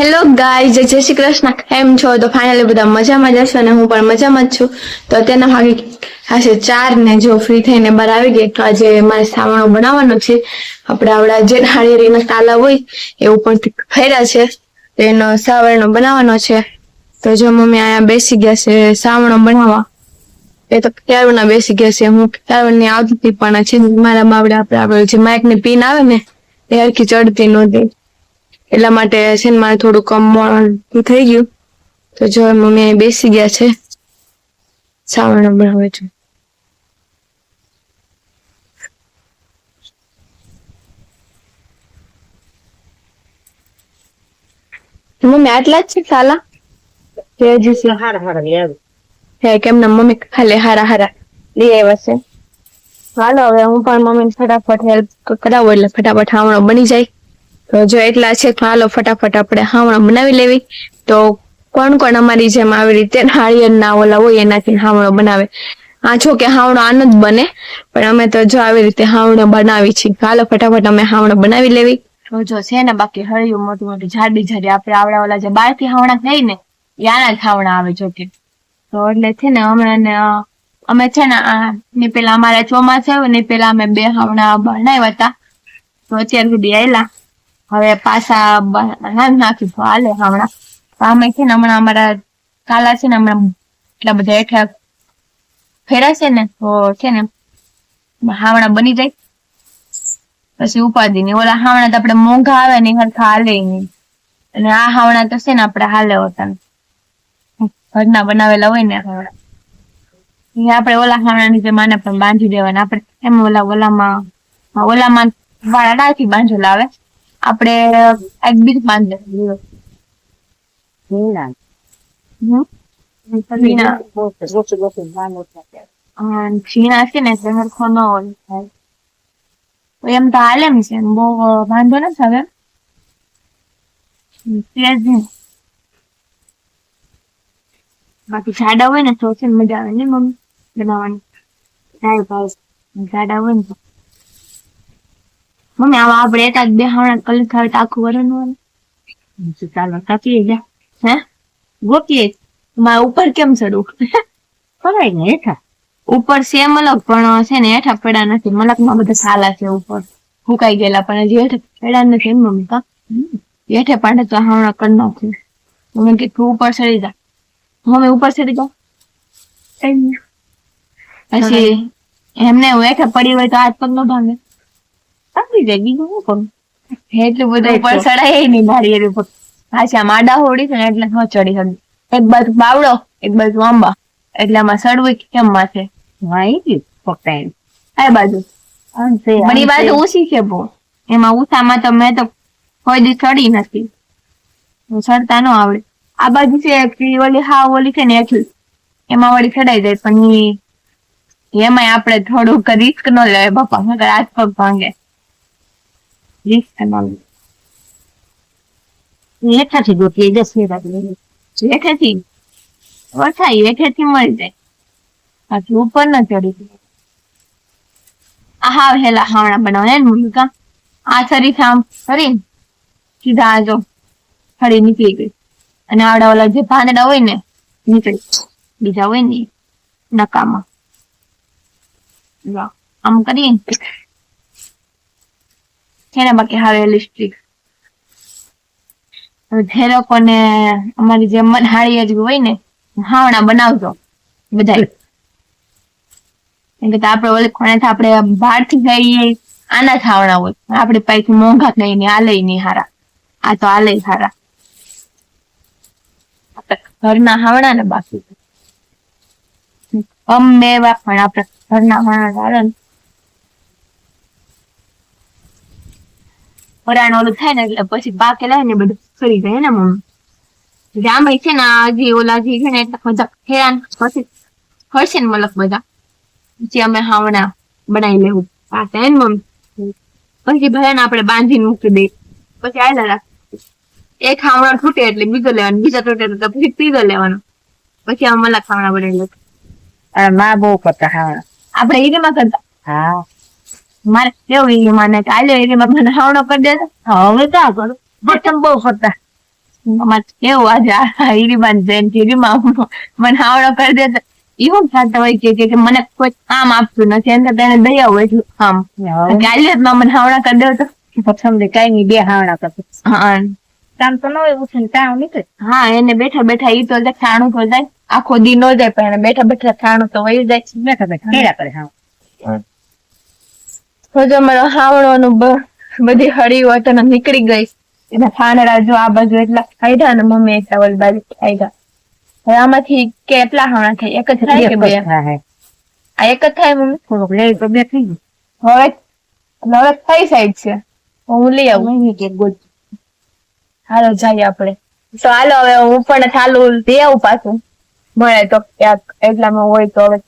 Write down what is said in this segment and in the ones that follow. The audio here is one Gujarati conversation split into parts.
હેલો ગાય જય જય શ્રી કૃષ્ણ. કેમ છો? તો ફાઇનલી બધા મજામાં જશો અને હું પણ મજામાં જ છું. તો અત્યારના ભાગે હશે ચાર ને જો ફ્રી થઈને બહાર આવી ગઈ. તો આજે મારે સાવણો બનાવવાનો છે. આપણે આવડા જે નાળિયેરીના તાલા હોય, એ ઉપરથી ફેર્યા છે. તો એનો સાવરણો બનાવવાનો છે. તો જો મમ્મી અહીંયા બેસી ગયા છે સાવણો બનાવવા. એ તો ક્યારના બેસી ગયા છે. હું ક્યારની આવતી પણ છે મારા બાવડે આપણે આપણે જે માઇકની પિન આવે ને, એ હરખી ચડતી નહોતી એટલા માટે છે ને મારે થોડું કમ થઈ ગયું. તો જો મમ્મી બેસી ગયા છે. સાવણ બનાવે છે મમ્મી આટલા જ છે સાલા કે હજી છે હારા હારા લઈ આવ્યો. હે કેમ ને મમ્મી ખાલી હારા હારા લઈ આવ્યા છે? હાલો હવે હું પણ મમ્મીને ફટાફટ હેલ્પ કરાવું એટલે ફટાફટ આવણો બની જાય. તો જો એટલા છે, તો હાલો ફટાફટ આપણે હાવણા બનાવી લેવી. તો કોણ કોણ અમારી જેમ આવી રીતે નાળિયેરના ઓલા હોય એનાથી હાવણો બનાવે? આ છો કે હાવણો આનો જ બને, પણ અમે તો જો આવી રીતે હાવણો બનાવી છીએ. હાલો ફટાફટ અમે હાવણો બનાવી લેવી. તો છે ને બાકી હળિયું મોટી મોટી જાડી જાડી આપણે આવડા ઓલા જે બારથી હાવણા થઈ ને યાના જ હાવણા આવે જો કે. તો એટલે છે ને હમણાં ને, અમે છે ને ને પેલા અમારા ચોમાસા ને પેલા અમે બે હાવણા બનાવ્યા હતા. તો અત્યાર સુધી આયલા. હવે પાછા બ- નાખ નાખી તો હાલે હાવણા તો અમે છે ને હમણાં અમારા કાલા છે ને હમણાં એટલા બધા હેઠા ફેરાશે ને, તો છે ને હાવણા બની જાય. પછી ઉપાધિ નહીં ઓલા હાવણા તો આપણે મોંઘા આવે ને હરખા હાલે નહીં. અને આ હાવણા તો છે ને આપણે હાલે હોતા ઘરના બનાવેલા હોય ને. હાવણા એ આપણે ઓલા હાવણાની જે માને પણ બાંધી દેવાના. આપણે એમ ઓલા ઓલામાં ઓલામાં વાળા નાખી બાંધેલા આવે. આપણે એક. ઝીણા. ગોઠ- ગોઠ- ગોઠ નાનું છે. ને એટલે હરખો ન હોય થાય. એમ તો હાલે છે એમ બહુ વાંધો ને. બાકી જાડા હોય ને તો છે મજા આવે ને મમ્મી બનાવવાની સારું ભાવ જાડા હોય ને મમ્મી આમાં આપણે એકાદ બે હાવણા કલર ખાવે તો આખું વરણ હોય ચાલો કાપીએ જા. હે? ગોપીએ મારા ઉપર કેમ ચડવું? પડાય ને હેઠા. ઉપર છે મલક પણ છે ને હેઠા પડ્યા નથી. મલકમાં બધા સાલા છે ઉપર. ફૂકાઈ ગયેલા પણ હજી હેઠે પડ્યા નથી એમ મમ્મી કા? હેઠે પાડે તો હમણાં કરી નાખ્યું. મમ્મી કીધું ઉપર ચડી જા. મમ્મી ઉપર ચડી જા. પછી એમને હેઠે પડી હોય તો હાથ પગ ન ભાંગે. આપી જાય બીજું શું કરું? એટલું બધું ઉપર ચડાય નહીં મારી એની ઉપર. પાછા માડા હોડી છે ને એટલે ન ચડી શકે. એક બાજુ બાવડો એક બાજુ આંબા. એટલે આમાં સડવું કેમ માથે? હા, ઈ જ આ બાજુ. આમ છે, આમ બાજુ ઓછી છે બહુ. એમાં ઉષામાં તો મેં તો કોઈ દી ચડી નથી. ચડતા ન આવડે. આ બાજુ છે ઓલી હા ઓલી છે ને એટલી એમાં વળી ચડાઈ જાય પણ ઈ એમાંય આપણે થોડુંક રિસ્ક ન લેવાય બાપા. હાથ પગ ભાંગે. રિસ્ક ન લે હેઠાથી ગોઠવીએ દસ મિનિટ વસાઈ હેઠેથી મળી જાય. બાકી ઉપર ન ચડી જાય. આ હાવ હેલા હાવણા બનાવે ને મુલકા આ સરી આમ કરી સીધા આજો. જો ફળી નીકળી ગઈ. અને આવડા ઓલા જે ભાંદડા હોય ને નીકળી બીજા હોય ને નકામાં. આમ કરી ને. છે ને બાકી હાવ રિસ્ટ્રિક જે લોકોને અમારી જેમ મનહાળી જ હોય ને હાવણા બનાવજો બધા કેમ કે આપણે ઓલી ખોણે આપણે બહારથી જઈએ આના જ હાવણા હોય. આપણે પૈકી મોંઘા નહીં ને લઈ નહીં હારા. આ તો આલે હારા. ઘરના હાવણા ને બાકી. અમે એવા પણ આપણે ઘરના હાવણા હારા પરાણ ઓલું થાય ને એટલે પછી પાકેલા ને બધું ફરી જાય ને મમ્મી. જામે છે ને આ ઓલા જે છે ને એટલા બધા હેરાન પછી ખર્ચે ને મલક બધા પછી અમે હાવણા બનાવી લેવું. પાસે ને મમ્મી. પછી ભલે ને આપણે બાંધીને મૂકી દઈએ. પછી આયલા રાખ એક હાવણા તૂટે એટલે બીજો લેવાનો. બીજા તૂટે એટલે પછી ત્રીજો લેવાનો. પછી આ મલક હાવણા બનાવી લેવું મા બહુ કરતા હાવણા આપણે એરીમાં કરતા? હા. મારે કેવું એ મને કાલે આલ્યો એરીમાં મને હાવણો કરી દેતો હવે ક્યાં કરું. બટન બહુ કરતા અમારે કેવું આજે હીરીમાં જઈને હીરીમાં મને હાવડો કરી દે તો એવું થતા હોય કે- કે મને કોઈ કામ આપતું નથી. એમ તેને દયા હોય એટલું આમ કાલે જ મને હાવડા કરી દેવ તો દે કઈ નહીં બે હાવડા કરતો હા કામ તો ન હોય ઉઠીને કામ નીકળે? હા એને બેઠા બેઠા ઈ તો જાય ખાણું તો જાય. આખો દી નો જાય પણ એને બેઠા બેઠા ખાણું તો વયું જાય. બેઠા બેઠા કરે હા. તો જો મારો હાવડોનું બધી હળી હોય તો નીકળી ગઈ. એના ખાનડા જો આ બાજુ એટલા ખાધા ને મમ્મી એટલા ઓલી બાજુ ખાધા હવે આમાંથી કેટલા હાણા થાય? એક જ થાય કે બે? આ એક જ થાય મમ્મી? થોડુંક લે તો બે થઈ હવે હવે થઈ સાઈડ છે. હું લઈ આવું. કે ગોળ હાલો જઈએ આપણે. તો હાલો હવે હું પણ ચાલુ લઈ આવું પાછું. મળે તો ક્યાંક. એટલામાં હોય તો હવે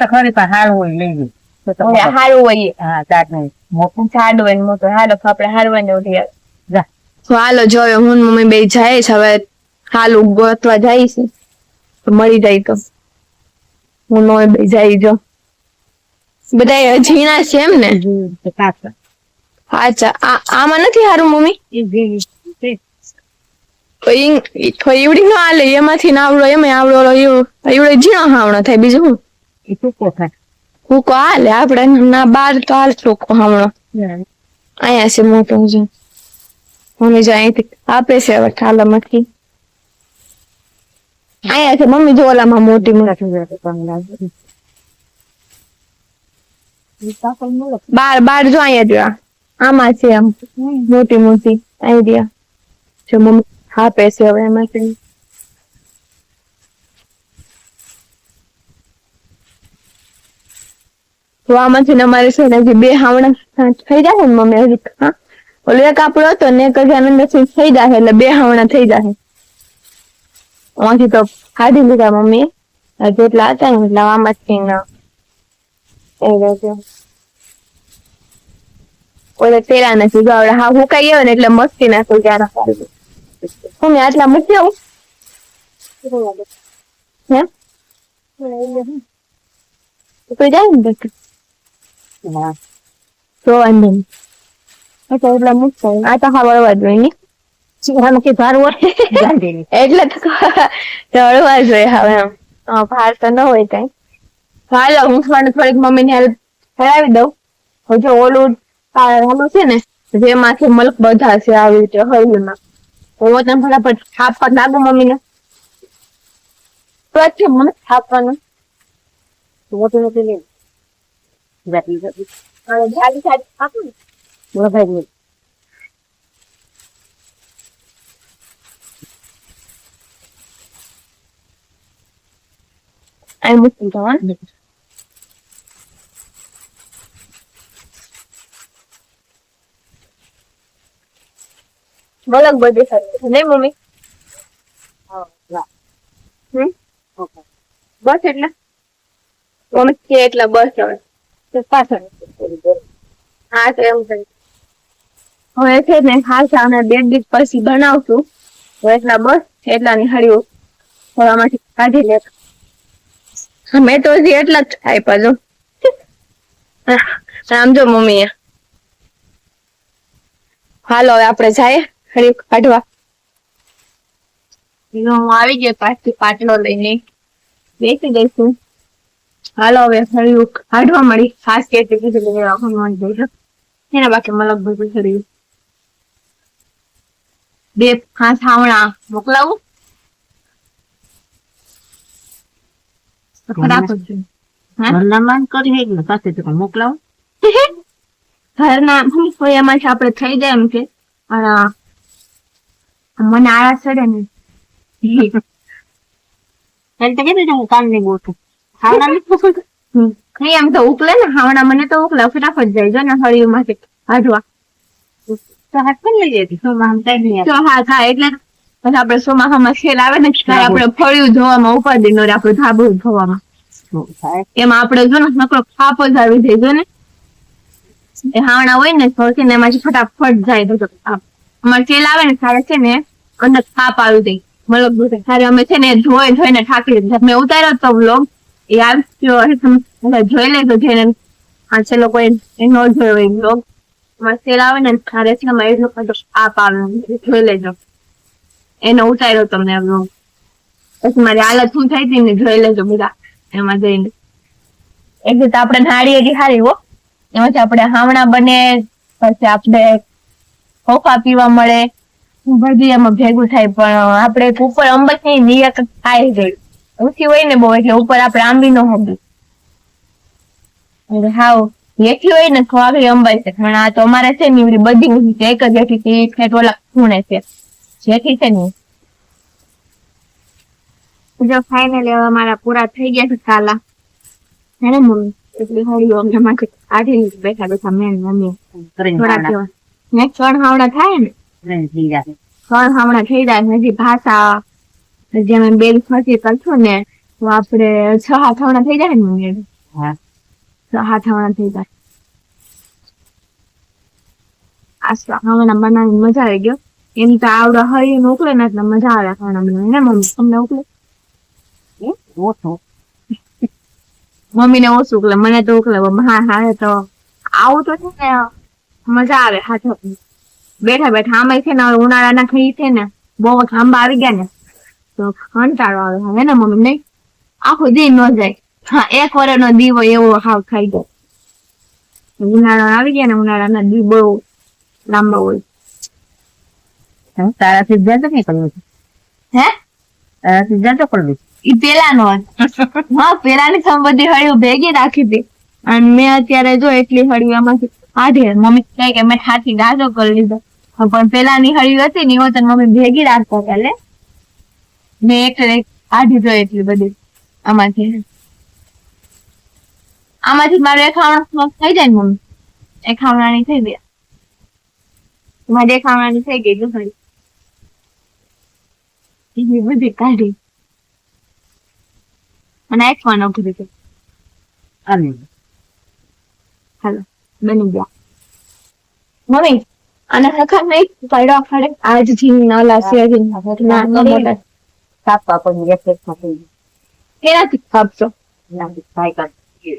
તો ખરી પણ હાલ હોય લઈ ગયું હારું હોય હા મોટું હોય ને હાલો આપણે હારવા ને ઉઠી જા. હાલો જોયો હું મમ્મી બે જાય છે હવે હાલ ગોતવા જાય છે મળી જાય તો. હું નો બે જાય જો. બધા ઝીણા છે એમ ને? અચ્છા આ આમાં નથી હારું મમ્મી? એ જેવી છે. તો ઈ તો ઈવડી નો હાલે એમાંથી ના આવડો એમ આવડો એવડો ઝીણો હાવણો થાય બીજું શું? ટૂંકો થાય. હુકો હાલે આપડે ના બાર તો હાલ ટૂંકો હમણાં. અહીંયા છે મોટો છે મમ્મી જો અહીંથી આપે છે હવે ઠાલામાંથી અહીંયા છે મમ્મી જો ઓલામાં મોટી બાર બાર જો અહીંયા જો આમાં છે આમ મોટી મોટી અહીં રહ્યા જો મમ્મી આપે છે હવે એમાંથી. તો આમાંથી અમારે છે ને બે હાવણા થઈ જાય ને મમ્મી હજી હા? ઓલો એક આપણો હતો ને એક હજી આનંદ થઈ જાય એટલે બે હાવણા થઈ જાય આમાંથી તો કાઢી લીધા મમ્મી. જેટલા હતા ને એટલા આમાંથી ના એ રહેજો ઓલે તેરા નથી ગાવડા હા હું કઈ ને એટલે મસ્તી નાખું હું મેં આટલા મૂકી આવું હે? તો જાય ને હા. તો વાંધો નહીં. એટલે એટલા મૂકતા આ તો હા વળવા જોઈએ ને? કે ભાર હોય. એટલે તો ચડવા જોઈએ હવે એમ. ભાર તો ન હોય કઈ. હાલો હું પણ થોડીક મમ્મી ને હેલ્પ કરાવી દઉં. જો ઓલું ઓલું છે ને જેમાંથી મલક બધા છે આવી રીતે હળવીમાં. હું તમે ફટાફટ થાપવા લાગુ મમ્મીને. પછી મને થાપવાનું મોટું નથી લે બોલો ભાઈ અહીં મૂકી જવાનું મલક બધી સારી નહીં મમ્મી બસ એટલે? મમ્મી કે એટલે બસ હવે તો પાછળ હા તો એમ કરી હવે છે ને ખાસ આને બે દિવસ પછી બનાવશું. એટલા બસ એટલાની હળીઓ થોડામાંથી કાઢી લે. મેં તો હજી એટલા જ આપ્યા જો. આમ જો મમ્મી હાલો હવે આપણે જાય હળી કાઢવા. હું આવી ગયો પાછી પાટલો લઈને. બેસી જઈશું. હાલો હવે હળિયું હાડવા મળી. ખાસ કે એના બાકી મલક બધું ફર્યું બે ખાસ હાવણા મોકલાવું? ઘરના મમ્મી આપણે થઈ જાય એમ કે. પણ આ મને આળસ ચડે ને. કામ નહીં ગોઠું નહીં એમ તો ઉકલે ને હાવણા મને તો ઉકલે. ફટાફટ જાય જો ને હળિયું માંથી હાજવા તો હાથ પણ લઈ જતી તો આમ કઈ નહીં તો હા એટલે પછી આપણે ચોમાસામાં સેલ આવે ને ત્યારે આપણે ફળિયું ધોવામાં ઉપાડી નો રે ધાબુ ધોવામાં એમાં આપડે જો ને નકરો ખાપો જ આવી જાય જો ને. એ હાવણા હોય ને છે ને એમાંથી ફટાફટ જાય તો અમારે તેલ આવે ને સારા છે ને અંદર થાપ આવી દઈ મતલબ અમે છે ને ધોઈ ધોઈને ઠાકી મેં ઉતાર્યો તો વ્લોગ એ હશે તમે જોઈ લેજો જેને આ છે લોકો એ જોયો એ અમારે તેલ આવે ને ત્યારે છે ને એટલો બધું ખાપ આવે જોઈ લેજો. એનો ઉતાર્યો તમને vlog. પછી મારી હાલત શું થઈ હતી ને જોઈ લેજો બધા. એમાં જઈને. એક રીતે આપણે નાળી એવી હારી હો. એમાંથી આપણે હામણા બને, પછી આપણે ખોખા પીવા મળે. બધી એમાં ભેગું થાય પણ આપણે ઉપર અંબતની નિયત થાય ગઈ. ઊંચી હોય ને બહુ એટલે ઉપર આપણે આંબી નો હોગી. હાવ હેઠી હોય ને તો આગળ અંબાઈ છે. પણ આ તો અમારે છે ને બધી ઊંચી છે. એક જ હેઠી છે એક ઓલા ખૂણે છે. જેથી છે ને જો ફાઇનલી હવે મારા પૂરા થઈ ગયા છે કાલા હે ને મમ્મી? એટલી હળી અમને માટે આઠી બેઠા બેઠા મેં ને મમ્મી. થોડા ખાના. ને ચણ હાવડા થાય ને? ચણ હાવડા થઈ જાય છે. હજી ભાષા હજી અમે બે ફરતી કરશું ને તો આપણે છ હાથ થઈ જાય ને હા. છ હાથ થઈ જાય. આ શાક બનાવી મજા આવી ગયો. એમ તો આવડે હરી ઉકલે ને એટલે મજા આવે ખાવાના. બનાવી ને મમ્મી? તમને ઓછો. મમ્મીને ઓછું ઉકલે મને તો ઉકલે હા હા તો આવું તો છે ને મજા આવે હાથ બેઠા બેઠા આમાં છે ને ઉનાળાના ખાઈ છે ને બહુ ખાંબા આવી ગયા ને. તો કંટાળો આવે. હવે ને મમ્મી નહીં આખો દી ન જાય. હા એક વર્ષનો દીવો એવો હાવ ખાઈ જાય. ઉનાળો આવી ગયા ને ઉનાળાના દી બહુ લાંબા હોય. તારા જાતો નહીં કરવું. હે? તારાથી જ જાતો કરવું. ઈ પેલાનો હા પેલાની બધી હળીઓ ભેગી રાખી હતી. અને મેં અત્યારે જો એટલી હળીઓ એમાંથી કાઢી મમ્મી કહે કે મેં હાથી ગાજો કરી લીધો. પણ પેલાની હળીઓ હતી ને એ તને મમ્મી ભેગી રાખતો પેલે મેં એક કાઢી જો એટલી બધી. આમાંથી. આમાંથી મારું એક ખાવણા થઈ જાય ને મમ્મી? એક ખાવણાની થઈ ગયા મારી એક ખાવણાની થઈ ગઈ જો હળી બધી કાઢી. અને એક ઉભરી ગયો અને હાલો બની ગયા. મમ્મી અને હખા નહીં પડ્યો ખડે આજથી લાસી સિયાજી ના ના મોટા કાપવા પણ એક એક ગયું. કેનાથી કાપશો એનાથી થાય કાંઈ.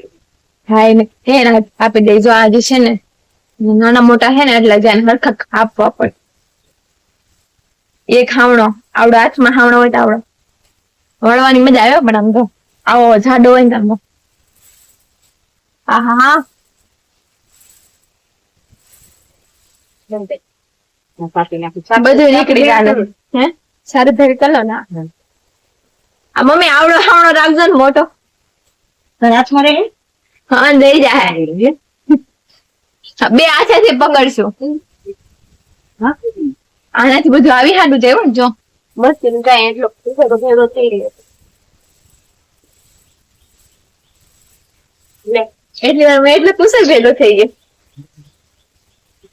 હા એને કેના આપી દેજો આજે છે ને નાના મોટા છે ને એટલે જ્યાં હરખા કાપવા પડે એક હાવણો આવડો હાથમાં હાવણો હોય તો આવડો વળવાની મજા આવ્યો પણ આમ તો આવો જાડો હોય ને આમ તો. હા હા હા હું. બધું નીકળી જાય હે સારું ભેગી કલો ના આ મમ્મી આવડો આવડો રાખજો ને મોટો હાથમાં રહે? હા દઈ જાય બે હાથેથી પકડશું? આનાથી બધું આવી હાડું જાય જો બસ કાંઈ એટલો ભેગો ભેગો થઈ. લે. એટલે એટલે પૂછે ભેગો થઈ ગયો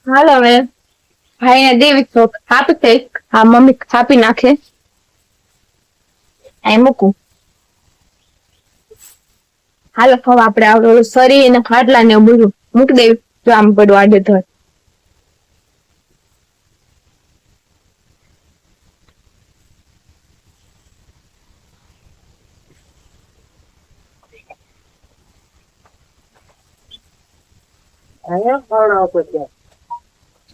હાલો હવે ભાઈ ને દેવી તો કાપી થઈ હા મમ્મી કાપી નાખે. અહીં મૂકું. હાલો હવે આપણે આવડો સરી અને ખાટલા ને બધું મૂકી દેવી જો આમ પડું આડે ધર અહીંયા ફળ આવતો છે.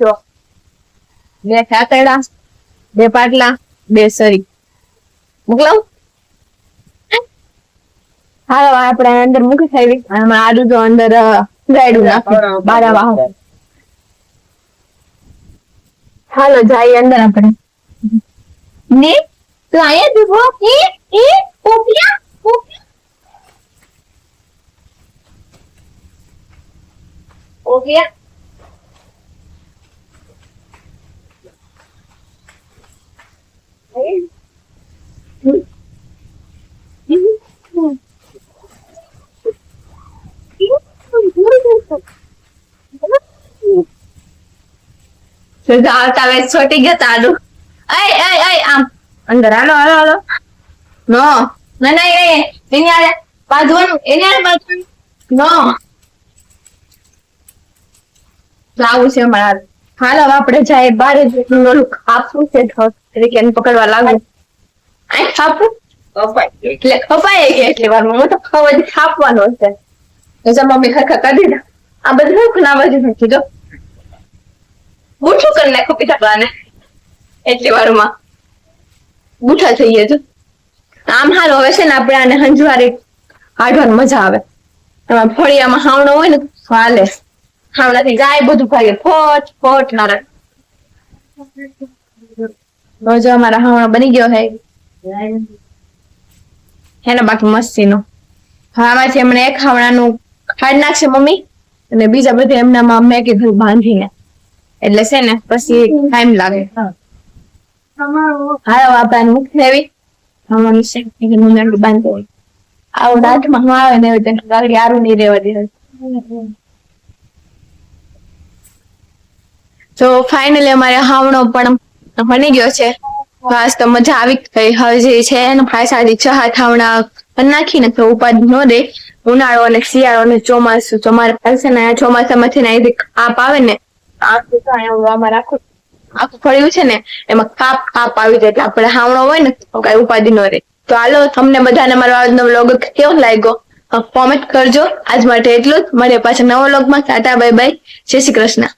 જો. બે ખાતરડા, બે પાટલા, બે સરી. મોકલાવ? હાલો આપણે અંદર મૂકી થાય આમાં આડું તો અંદર ગાયડું નાખ્યું બારા વાહ. હાલો જાય અંદર આપણે. ને, તું અહીંયા દીધો એ એ પોપિયા પોપિયા પોપિયા આવતા વેત છોટી ગયા તાડું અય અય અય આમ. અંદર હાલો હાલો હાલો નો ના ના એ એની આરે એની આરે બાંધવાનું નો લાવું છે મારા હાલો હવે આપણે જાય બારે જ ઓલું ખાપું છે તરીકે પકડવા લાગુ. આ ખાપું એટલે કપાય કે એટલી વારમાં મમ્મી તો ખબર ખાપવાનો છે જો મમ્મી ખરખા કરી દીધા આ બધું હું ના બાજુ મૂકી દો બૂઠું કરી નાખો પિતાને એટલી વારમાં ગુઠા થઈએ ગયા છે આમ હાલો હવે છે ને આપણે આને હંજવારે કાઢવાની મજા આવે. એમાં ફળિયામાં હાવણો હોય ને તો હાલે. હાવણાથી ગાય બધું ભાગે ફોટ ફોટ નારે તો જો અમારા હાવણો બની ગયો હે. હે ને બાકી મસ્તીનો. હા આમાંથી એમણે એક હાવણાનું ખાડ નાખશે મમ્મી. અને બીજા બધા એમનામાં મેં કીધું બાંધીને. એટલે છે ને પછી ટાઈમ લાગે. હાલો આપણા મુખ લેવી હમણાં છે કે મમ્મી આટલું આવું આવે ને એવું ગાડી આરું નહીં રહેવા દે તો ફાઇનલી અમારે હાવણો પણ બની ગયો છે. બસ તો મજા આવી ગઈ. હવે જે છે ફાયસાથી છ હાથ હાવણા નાખીને તો ઉપાદ ન દે. ઉનાળો અને શિયાળો અને ચોમાસું તો પાસે ને ચોમાસામાંથી અહીંથી કાપ આવે ને આખું આખું ફળ્યું છે ને, એમાં કાપ કાપ આવી જાય. એટલે આપણે હાવણો હોય ને, તો કઈ ઉપાધિ ન રહે. તો હાલો, તમને બધાને મારો આજનો વ્લોગ કેવો લાગ્યો? કોમેન્ટ કરજો. આજ માટે એટલું જ. મળે પાછા નવો વ્લોગમાં ટાટા બાય બાય જય શ્રી કૃષ્ણ.